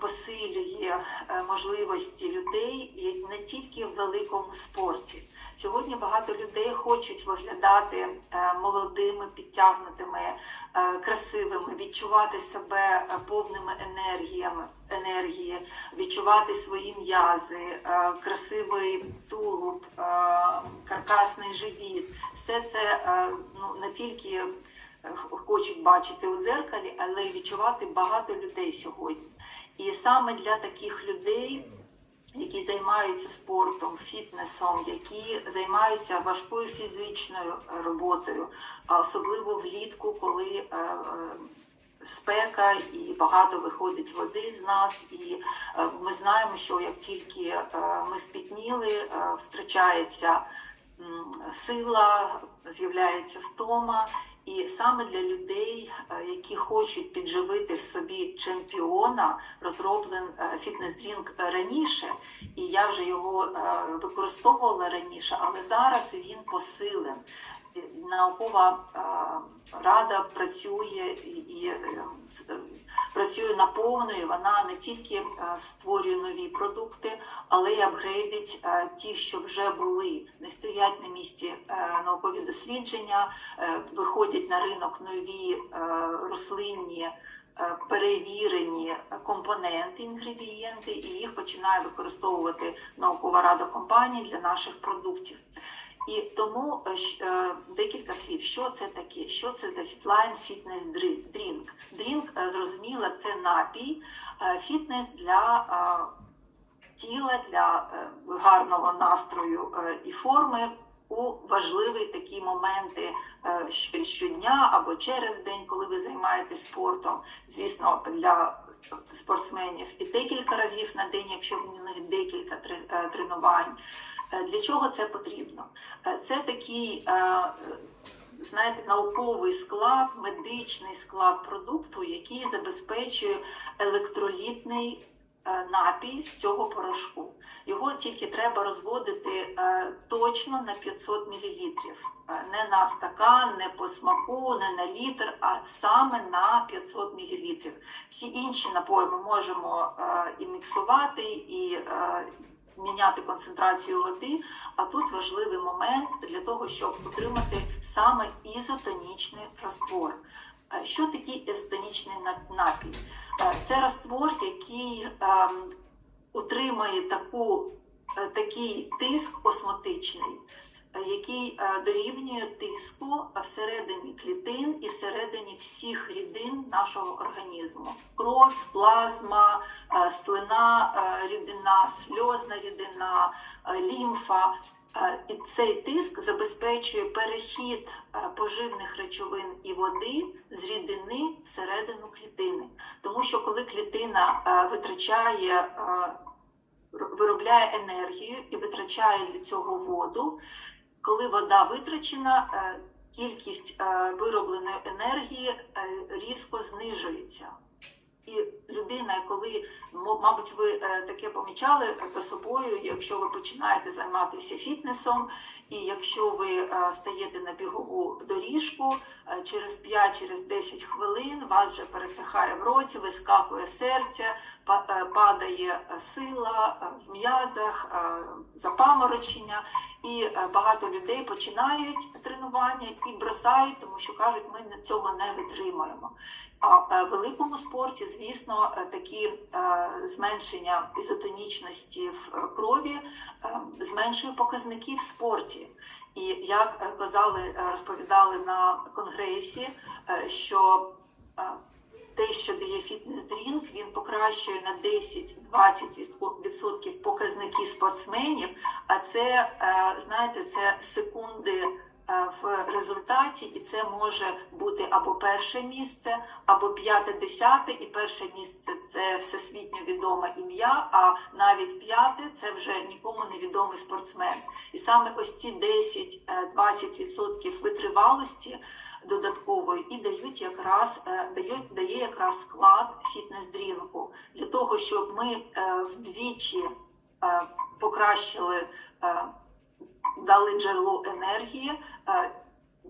посилює е, можливості людей і не тільки в великому спорті. Сьогодні багато людей хочуть виглядати е, молодими, підтягнутими, е, красивими, відчувати себе повними енергіями, енергії, відчувати свої м'язи, красивий тулуб, каркасний живіт. Все це ну, не тільки хочуть бачити у дзеркалі, але й відчувати багато людей сьогодні. Саме для таких людей, які займаються спортом, фітнесом, які займаються важкою фізичною роботою, особливо влітку, коли е, е, спека і багато виходить води з нас, і е, ми знаємо, що як тільки ми спітніли, втрачається сила, з'являється втома. І саме для людей, е, які хочуть підживити в собі чемпіона, розроблен е, фітнес-дрінк раніше, і я вже його е, використовувала раніше, але зараз він посилен. Наукова е, рада працює і, е, е, працює наповно, і вона не тільки е, створює нові продукти, але й апгрейдить е, ті, що вже були, не стоять на місці е, наукові дослідження, виходять на ринок нові рослинні. Перевірені компоненти, інгредієнти, і їх починає використовувати наукова рада компаній для наших продуктів. І тому е, е, декілька слів, що це таке, що це за фітлайн фітнес дрінк. Дрінк, е, зрозуміло, це напій, фітнес для тіла, для гарного настрою і форми у важливі такі моменти е, щодня або через день, коли ви займаєтесь спортом. Звісно, для спортсменів і декілька разів на день, якщо в них декілька е, тренувань. Е, Для чого це потрібно? Це такий, знаєте, науковий склад, медичний склад продукту, який забезпечує електролітний напій з цього порошку. Його тільки треба розводити е, точно на 500 мл. Не на стакан, не по смаку, не на літр, а саме на 500 мл. Всі інші напої ми можемо е, і міксувати, і е, міняти концентрацію води. А тут важливий момент для того, щоб отримати саме ізотонічний раствор. Е, Що такий ізотонічний напій? Е, Це раствор, який ем, утримує таку, е, такий тиск осмотичний, е, який е, дорівнює тиску всередині клітин і всередині всіх рідин нашого організму: кров, плазма, е, слина е, рідина, сльозна рідина, е, лімфа. І цей тиск забезпечує перехід поживних речовин і води з рідини всередину клітини. Тому що коли клітина витрачає, виробляє енергію і витрачає для цього воду, коли вода витрачена, е, кількість е, виробленої енергії е, різко знижується. І людина, коли мабуть, ви е, таке помічали за собою, якщо ви починаєте займатися фітнесом, і якщо ви е, стаєте на бігову доріжку, е, через 5-10 хвилин вас вже пересихає в роті, вискакує серце, падає сила в м'язах, запаморочення, і багато людей починають тренування і бросають, тому що кажуть, ми на цього не витримуємо. А в великому спорті, звісно, такі зменшення ізотонічності в е, крові е, зменшує показники в спорті. І як е, казали, розповідали на конгресі, що те, що дає фітнес-дрінк, він покращує на 10-20% показники спортсменів. А це, знаєте, це секунди в результаті, і це може бути або перше місце, або п'яте, десяте, і перше місце це всесвітньо відоме ім'я, а навіть п'яте це вже нікому не відомий спортсмен. І саме ось ці 10-20% витривалості додаткової і дають якраз е, дають дає якраз склад фітнес-дрінку для того, щоб ми е, вдвічі е, покращили, е, дали джерело енергії. е,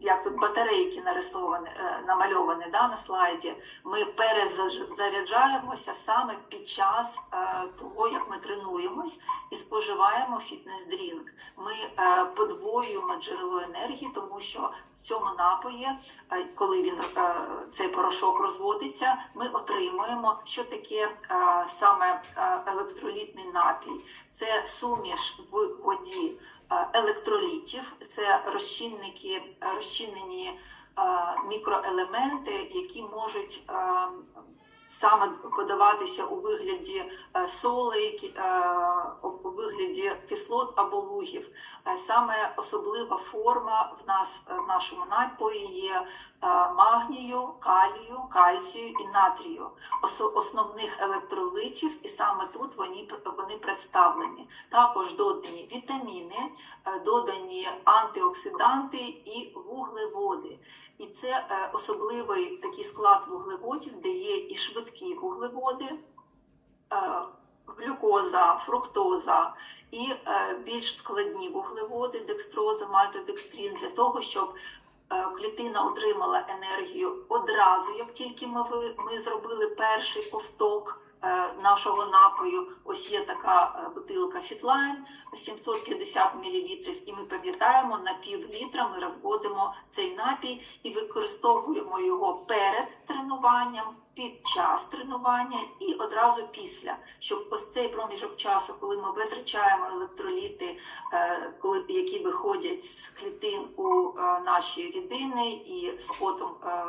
як тут батарейки нарисовані, е, намальовані да, на слайді, ми перезаряджаємося саме під час е, того, як ми тренуємось і споживаємо фітнес-дрінк. Ми подвоюємо джерело енергії, тому що в цьому напої, коли він цей порошок розводиться, ми отримуємо, що таке саме електролітний напій. Це суміш в воді електролітів, це розчинники, е, розчинені е, мікроелементи, які можуть е, саме подаватися у вигляді е, солей, е, у вигляді кислот або лугів. Е, Саме особлива форма в нас в нашому напої є магнію, калію, кальцію і натрію, основних електролитів, і саме тут вони, вони представлені. Також додані вітаміни, додані антиоксиданти і вуглеводи. І це е, особливий такий склад вуглеводів, де є і швидкі вуглеводи, е, глюкоза, фруктоза і е, більш складні вуглеводи, декстроза, мальтодекстрин, для того, щоб клітина отримала енергію одразу, як тільки ми, зробили перший ковток. е, нашого напою. Ось є така е, бутилка Фітлайн 750 мл, і ми пам'ятаємо, на пів літра ми розводимо цей напій і використовуємо його перед тренуванням, під час тренування і одразу після, щоб ось цей проміжок часу, коли ми витрачаємо електроліти, е, які виходять з клітин у е, наші рідини і з потом е,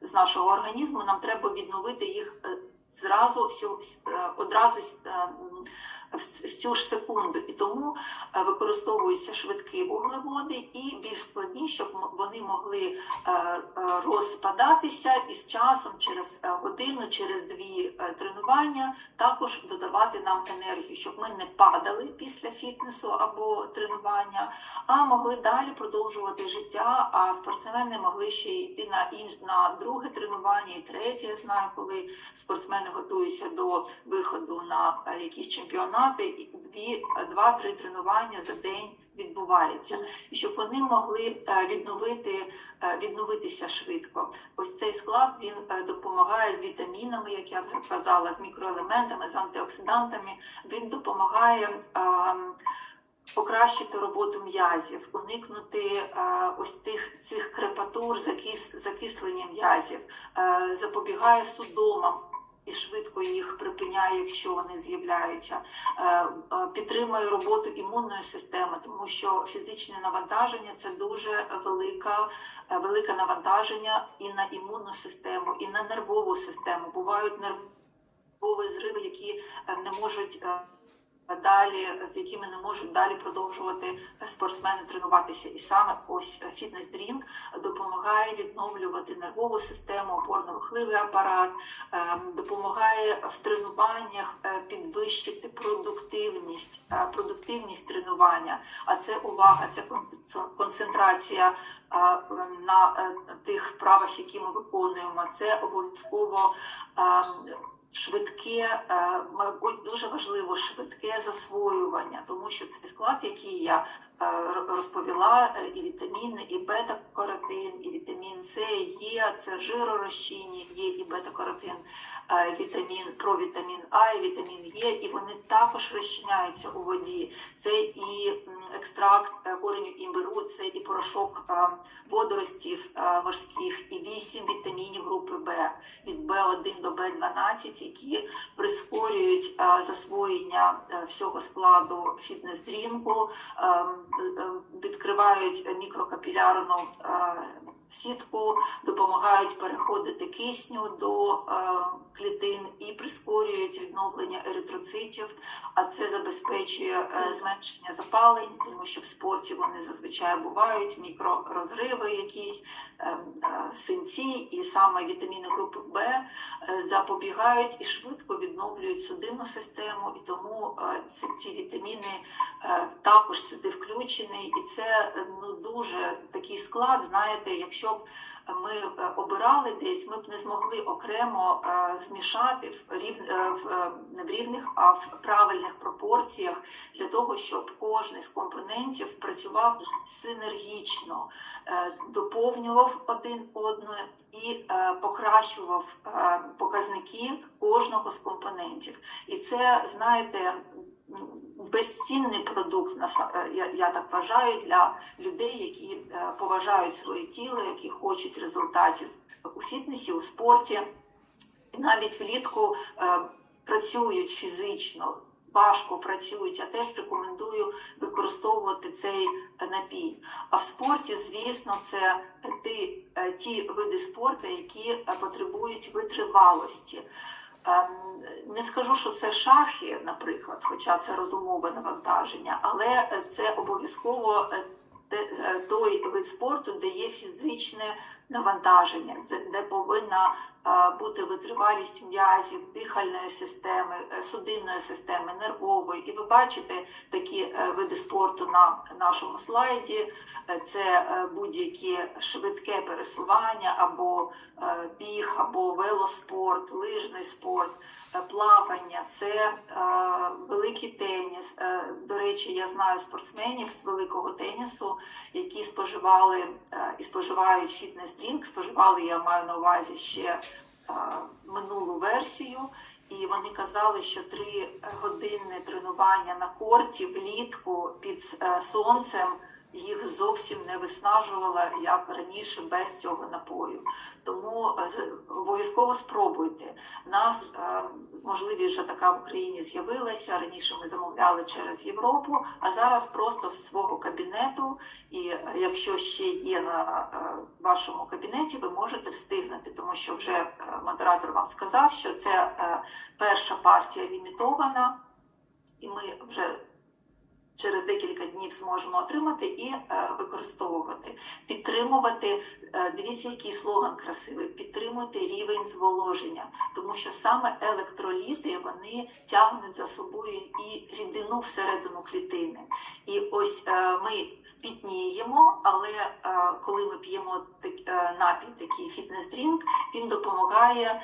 з нашого організму, нам треба відновити їх е, зразу сю- е, одразу е, в цю ж секунду. І тому е, використовуються швидкі вуглеводи і більш складні, щоб вони могли е, е, розпадатися і з часом, через годину, через дві тренування, також додавати нам енергію, щоб ми не падали після фітнесу або тренування, а могли далі продовжувати життя. А спортсмени могли ще йти на інш на друге тренування і третє. Я знаю, коли спортсмени готуються до виходу на якісь чемпіонати, і дві, два-три тренування за день відбувається, і щоб вони могли е, відновити е, відновитися швидко. Ось цей склад він е, допомагає з вітамінами, як я вже казала, з мікроелементами, з антиоксидантами. Він допомагає. Покращити роботу м'язів, уникнути е, ось тих цих крепатур, закис, закислення м'язів, е, запобігає судомам і швидко їх припиняє, якщо вони з'являються, е, е, підтримує роботу імунної системи, тому що фізичне навантаження це дуже велика, е, велике навантаження і на імунну систему, і на нервову систему. Бувають нервові зриви, які не можуть. Далі з якими не можуть далі продовжувати спортсмени тренуватися, і саме ось фітнес дрінк допомагає відновлювати нервову систему, опорно-рухливий апарат, ем, допомагає в тренуваннях е, підвищити продуктивність, е, продуктивність тренування. А це увага, це концентрація е, на е, тих вправах, які ми виконуємо. Це обов'язково. Швидке, е, мабуть, дуже важливо швидке засвоювання, тому що цей склад, який я розповіла, е, і вітаміни, і бета-каротин, і вітамін С є, це жиророзчинні, є і бета-каротин, е, вітамін, провітамін А, і вітамін Е, і вони також розчиняються у воді. Це і екстракт е, кореню імбиру, це і порошок е, водоростів е, морських, і вісім вітамінів групи Б від Б1 до Б12, які прискорюють е, засвоєння е, всього складу фітнес-дрінку, е, е, відкривають мікрокапілярну е, сітку, допомагають переходити кисню до е, клітин і прискорюють відновлення еритроцитів, а це забезпечує е, зменшення запалень, тому що в спорті вони зазвичай бувають мікророзриви, якісь е, синці, і саме вітаміни групи Б запобігають і швидко відновлюють судинну систему, і тому ці, вітаміни також сюди включені. І це ну дуже такий склад. Знаєте, якщо б ми е, обирали десь, ми б не змогли окремо е, змішати в, рів, е, в, не в рівних, а в правильних пропорціях для того, щоб кожен з компонентів працював синергічно, доповнював один одного і покращував показники кожного з компонентів. І це, знаєте, безцінний продукт, е, я, так вважаю, для людей, які е, поважають своє тіло, які хочуть результатів у фітнесі, у спорті, навіть влітку е, працюють фізично. Важко працюють, я теж рекомендую використовувати цей напій. А в спорті, звісно, це ті, ті види спорту, які потребують витривалості. Ем, Не скажу, що це шахи, наприклад, хоча це розумове навантаження, але це обов'язково е, е, той вид спорту, де є фізичне навантаження, де повинна е, бути витривалість м'язів, дихальної системи, е, судинної системи, нервової. І ви бачите такі е, види спорту на нашому слайді. Це будь-яке швидке пересування або біг, або велоспорт, лижний спорт, плавання, це е, великий теніс. Е, До речі, я знаю спортсменів з великого тенісу, які споживали е, і споживають фітнес-дрінк. Споживали, я маю на увазі ще е, минулу версію. І вони казали, що три години тренування на корті влітку під е, сонцем їх зовсім не виснажувало, як раніше без цього напою. Тому е, обов'язково спробуйте. В нас е, можливість вже така в Україні з'явилася. Раніше ми замовляли через Європу, а зараз просто з свого кабінету. І е, якщо ще є на вашому кабінеті, ви можете встигнути, тому що вже модератор вам сказав, що це перша партія лімітована, і ми вже через декілька днів зможемо отримати і е, використовувати, підтримувати. е, дивіться, який слоган красивий. Підтримуйте рівень зволоження, тому що саме електроліти вони тягнуть за собою і рідину всередину клітини. І ось е, ми спітніємо, але коли ми п'ємо напій, такий фітнес-дрінк, він допомагає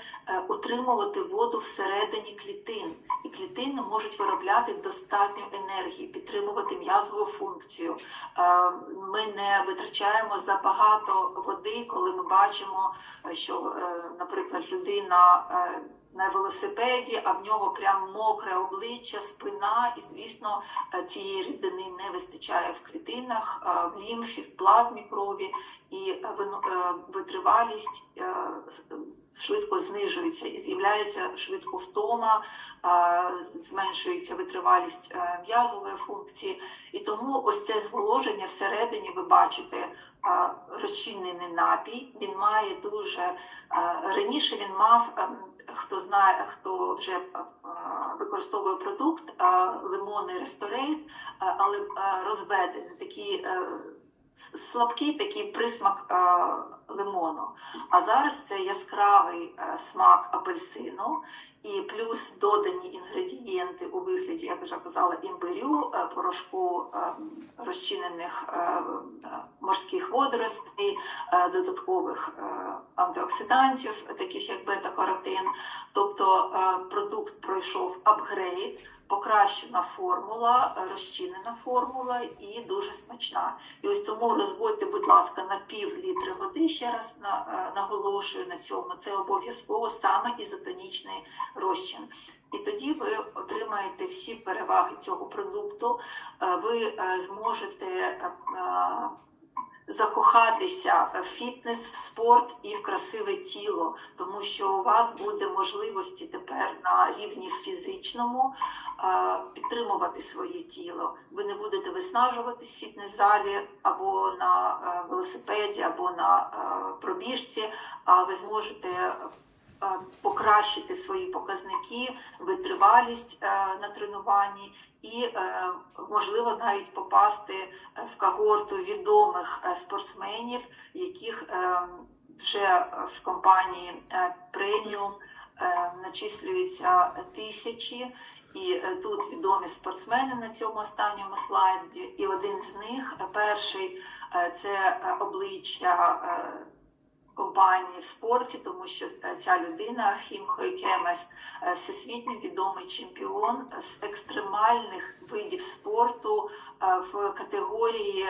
утримувати воду всередині клітин. І клітини можуть виробляти достатньо енергії, підтримувати м'язову функцію. Е, Ми не витрачаємо забагато води, коли ми бачимо, що, е, наприклад, людина. е, На велосипеді, а в нього прям мокре обличчя, спина, і звісно, цієї рідини не вистачає в клітинах, в лімфі, в плазмі крові, і витривалість швидко знижується і з'являється швидко втома, е, зменшується витривалість е, м'язової функції. І тому ось це зволоження всередині ви бачите е, розчинений напій. Він має дуже е, раніше він мав. ем, Хто знає, хто вже е, використовує продукт, е, лимонний ресторейт, е, але е, розведений, е, с- слабкий такий присмак е, лимону. А зараз це яскравий е, смак апельсину і плюс додані інгредієнти у вигляді, як вже казала, імбирю, е, порошку е, розчинених е, е, морських водоростей, е, додаткових е, антиоксидантів, таких як бета-каротин. Тобто е, продукт пройшов апгрейд, покращена формула, розчинена формула і дуже смачна. І ось тому розводьте, будь ласка, на пів літри води. Ще раз на, е, наголошую на цьому. Це обов'язково саме ізотонічний розчин. І тоді ви отримаєте всі переваги цього продукту. Е, Ви е, зможете закохатися в фітнес, в спорт і в красиве тіло, тому що у вас буде можливості тепер на рівні фізичному е, підтримувати своє тіло. Ви не будете виснажуватись в фітнес-залі або на е, велосипеді, або на е, пробіжці, а ви зможете покращити свої показники, витривалість е, на тренуванні і, е, можливо, навіть попасти е, в когорту відомих е, спортсменів, яких е, вже в компанії е, преміум е, начислюються тисячі. І е, тут відомі спортсмени на цьому останньому слайді. І один з них, е, перший, е, це е, обличчя е, компанії в спорті, тому що е, ця людина Хім Хойкемес е, всесвітньо відомий чемпіон з екстремальних видів спорту е, в категорії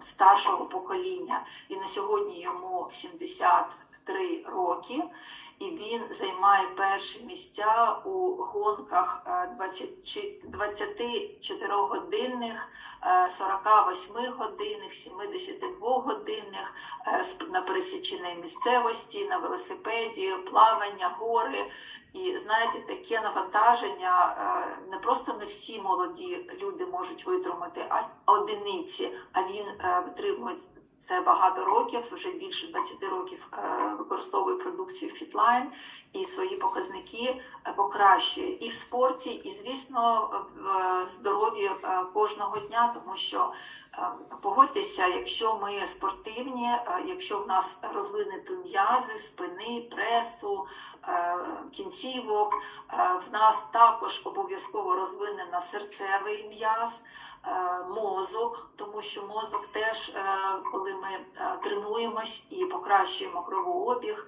старшого покоління. І на сьогодні йому 73 роки. І він займає перші місця у гонках е, 24 годинних, 48 годинних, 72 годинних на пересіченій місцевості, на велосипеді, плавання, гори. І знаєте, таке навантаження е, не просто не всі молоді люди можуть витримати, а одиниці. А він е, витримує це багато років, вже більше 20 років е, використовує продукцію Fitline і свої показники е, покращує і в спорті, і звісно в здоров'ї е, кожного дня, тому що погодьтеся, якщо ми спортивні, якщо в нас розвинуті м'язи, спини, пресу, кінцівок, в нас також обов'язково розвинена серцевий м'яз. Е, Мозок, тому що мозок теж, е, коли ми е, тренуємось і покращуємо кровообіг,